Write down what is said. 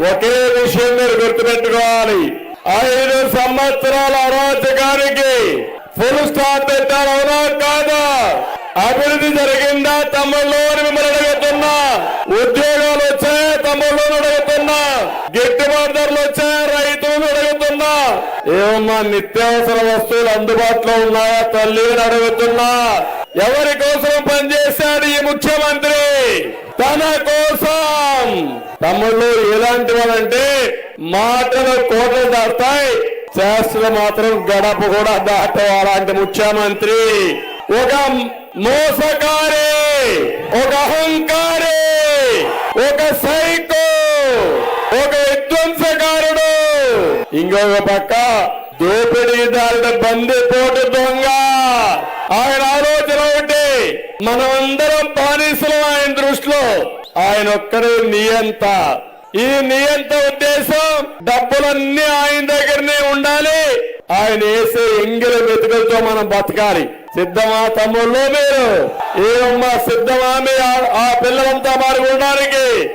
ఒకే విషయం మీరు గుర్తుపెట్టుకోవాలి. ఐదు సంవత్సరాల అరాచకానికి ఫుల్ స్టాప్ పెట్టారు అవునా కాదా? అభివృద్ధి జరిగిందా? తమ్ముళ్ళు అని మిమ్మల్ని అడుగుతున్నా. ఉద్యోగాలు వచ్చాయా? తమ్ముళ్ళు అడుగుతున్నా. గిట్టుబాటు ధరలు వచ్చాయా రైతులను అడుగుతున్నా. ఏమన్నా నిత్యావసర వస్తువులు అందుబాటులో ఉన్నాయా తల్లి అని అడుగుతున్నా. ఎవరి కోసం పనిచేశాడు ఈ ముఖ్యమంత్రి? తన కోసం తమ్ముళ్ళు ఎలాంటి వాళ్ళంటే మాటలు కోటలు దాటాయి శాస్త్రులు మాత్రం గడప కూడా దాటవు అలాంటి ముఖ్యమంత్రి ఒక మోసకారి ఒక అహంకారి ఒక సైకో ఒక విధ్వంసకారుడు. ఇంకొక పక్క దోపిడీదారుడు బందిపోటు దొంగ. ఆయన ఆలోచన ఒకటి మనమందరం పాని ఆయన ఒక్కడే నియంత. ఈ నియంత ఉద్దేశం డబ్బులన్నీ ఆయన దగ్గరనే ఉండాలి. ఆయన వేసే ఎంగిల మెతుకలతో మనం బతకాలి. సిద్ధమా తమ్ముళ్ళు మీరు? ఏమమ్మా సిద్ధమా మీ ఆ- ఆ పిల్లలంతా మారి ఉండడానికి?